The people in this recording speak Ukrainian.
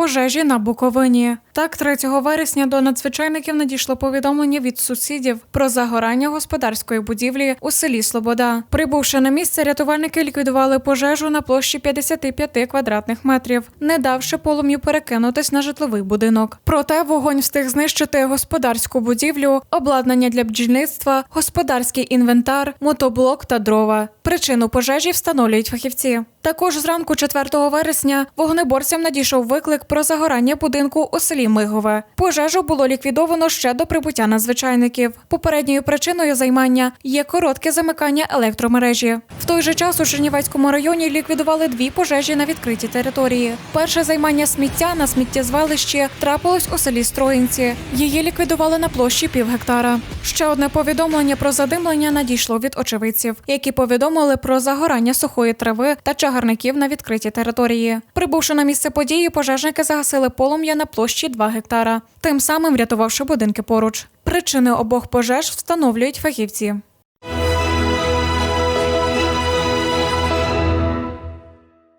Пожежі на Буковині. Так, 3 вересня до надзвичайників надійшло повідомлення від сусідів про загорання господарської будівлі у селі Слобода. Прибувши на місце, рятувальники ліквідували пожежу на площі 55 квадратних метрів, не давши полум'ю перекинутись на житловий будинок. Проте вогонь встиг знищити господарську будівлю, обладнання для бджільництва, господарський інвентар, мотоблок та дрова. Причину пожежі встановлюють фахівці. Також зранку 4 вересня вогнеборцям надійшов виклик про загорання будинку у селі Мигове. Пожежу було ліквідовано ще до прибуття надзвичайників. Попередньою причиною займання є коротке замикання електромережі. В той же час у Чернівецькому районі ліквідували дві пожежі на відкритій території. Перше займання сміття на сміттєзвалищі трапилось у селі Строїнці. Її ліквідували на площі пів гектара. Ще одне повідомлення про задимлення надійшло від очевидців, які повідомили про загорання сухої трави та чагарників на відкритій території. Прибувши на місце події, пожежники загасили полум'я на площі 2 гектара, тим самим врятувавши будинки поруч. Причини обох пожеж встановлюють фахівці.